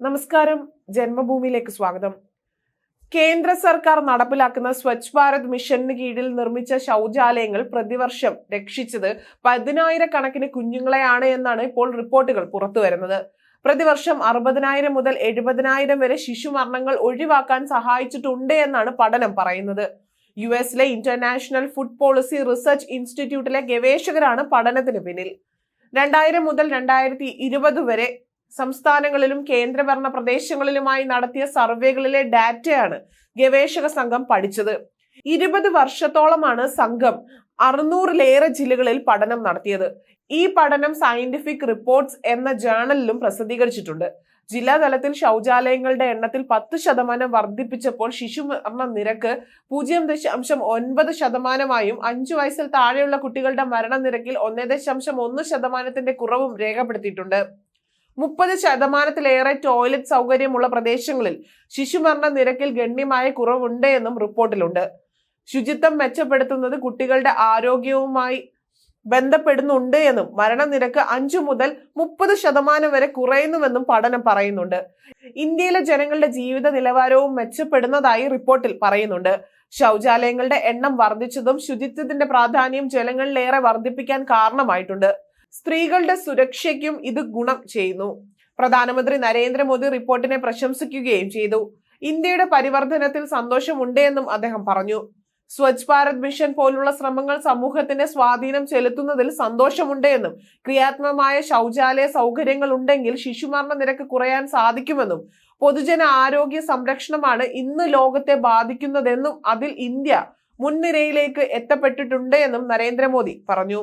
നമസ്കാരം. ജന്മഭൂമിയിലേക്ക് സ്വാഗതം. കേന്ദ്ര സർക്കാർ നടപ്പിലാക്കുന്ന സ്വച്ഛ് ഭാരത് മിഷന് കീഴിൽ നിർമ്മിച്ച ശൗചാലയങ്ങൾ പ്രതിവർഷം രക്ഷിച്ചത് പതിനായിരക്കണക്കിന് കുഞ്ഞുങ്ങളെയാണ് എന്നാണ് ഇപ്പോൾ റിപ്പോർട്ടുകൾ പുറത്തുവരുന്നത്. പ്രതിവർഷം അറുപതിനായിരം മുതൽ എഴുപതിനായിരം വരെ ശിശുമരണങ്ങൾ ഒഴിവാക്കാൻ സഹായിച്ചിട്ടുണ്ട് എന്നാണ് പഠനം പറയുന്നത്. യു എസിലെ ഇന്റർനാഷണൽ ഫുഡ് പോളിസി റിസർച്ച് ഇൻസ്റ്റിറ്റ്യൂട്ടിലെ ഗവേഷകരാണ് പഠനത്തിന് പിന്നിൽ. രണ്ടായിരം മുതൽ രണ്ടായിരത്തി ഇരുപത് വരെ സംസ്ഥാനങ്ങളിലും കേന്ദ്രഭരണ പ്രദേശങ്ങളിലുമായി നടത്തിയ സർവേകളിലെ ഡാറ്റയാണ് ഗവേഷക സംഘം പഠിച്ചത്. ഇരുപത് വർഷത്തോളമാണ് സംഘം അറുന്നൂറിലേറെ ജില്ലകളിൽ പഠനം നടത്തിയത്. ഈ പഠനം സയന്റിഫിക് റിപ്പോർട്ട്സ് എന്ന ജേണലിലും പ്രസിദ്ധീകരിച്ചിട്ടുണ്ട്. ജില്ലാതലത്തിൽ ശൗചാലയങ്ങളുടെ എണ്ണത്തിൽ പത്ത് ശതമാനം വർദ്ധിപ്പിച്ചപ്പോൾ ശിശുമരണ നിരക്ക് പൂജ്യം ദശാംശം ഒൻപത് ശതമാനമായും അഞ്ചു വയസ്സിൽ താഴെയുള്ള കുട്ടികളുടെ മരണനിരക്കിൽ ഒന്നേ ദശാംശം ഒന്ന് ശതമാനത്തിന്റെ കുറവും രേഖപ്പെടുത്തിയിട്ടുണ്ട്. മുപ്പത് ശതമാനത്തിലേറെ ടോയ്ലറ്റ് സൗകര്യമുള്ള പ്രദേശങ്ങളിൽ ശിശുമരണ നിരക്കിൽ ഗണ്യമായ കുറവുണ്ട് എന്നും റിപ്പോർട്ടിലുണ്ട്. ശുചിത്വം മെച്ചപ്പെടുത്തുന്നത് കുട്ടികളുടെ ആരോഗ്യവുമായി ബന്ധപ്പെടുന്നുണ്ട് എന്നും മരണനിരക്ക് അഞ്ചു മുതൽ മുപ്പത് ശതമാനം വരെ കുറയുന്നുവെന്നും പഠനം പറയുന്നുണ്ട്. ഇന്ത്യയിലെ ജനങ്ങളുടെ ജീവിത നിലവാരവും മെച്ചപ്പെടുന്നതായി റിപ്പോർട്ടിൽ പറയുന്നുണ്ട്. ശൗചാലയങ്ങളുടെ എണ്ണം വർദ്ധിച്ചതും ശുചിത്വത്തിന്റെ പ്രാധാന്യം ജനങ്ങളിലേറെ വർദ്ധിപ്പിക്കാൻ കാരണമായിട്ടുണ്ട്. സ്ത്രീകളുടെ സുരക്ഷയ്ക്കും ഇത് ഗുണം ചെയ്യുന്നു. പ്രധാനമന്ത്രി നരേന്ദ്രമോദി റിപ്പോർട്ടിനെ പ്രശംസിക്കുകയും ചെയ്തു. ഇന്ത്യയുടെ പരിവർത്തനത്തിൽ സന്തോഷമുണ്ട് എന്നും അദ്ദേഹം പറഞ്ഞു. സ്വച്ഛ് ഭാരത് മിഷൻ പോലുള്ള ശ്രമങ്ങൾ സമൂഹത്തിന്റെ സ്വാധീനം ചെലുത്തുന്നതിൽ സന്തോഷമുണ്ട് എന്നും ക്രിയാത്മകമായ ശൗചാലയ സൗകര്യങ്ങൾ ഉണ്ടെങ്കിൽ ശിശുമരണ നിരക്ക് കുറയാൻ സാധിക്കുമെന്നും പൊതുജന ആരോഗ്യ സംരക്ഷണമാണ് ഇന്ന് ലോകത്തെ ബാധിക്കുന്നതെന്നും അതിൽ ഇന്ത്യ മുൻനിരയിലേക്ക് എത്തപ്പെട്ടിട്ടുണ്ട് എന്നും നരേന്ദ്രമോദി പറഞ്ഞു.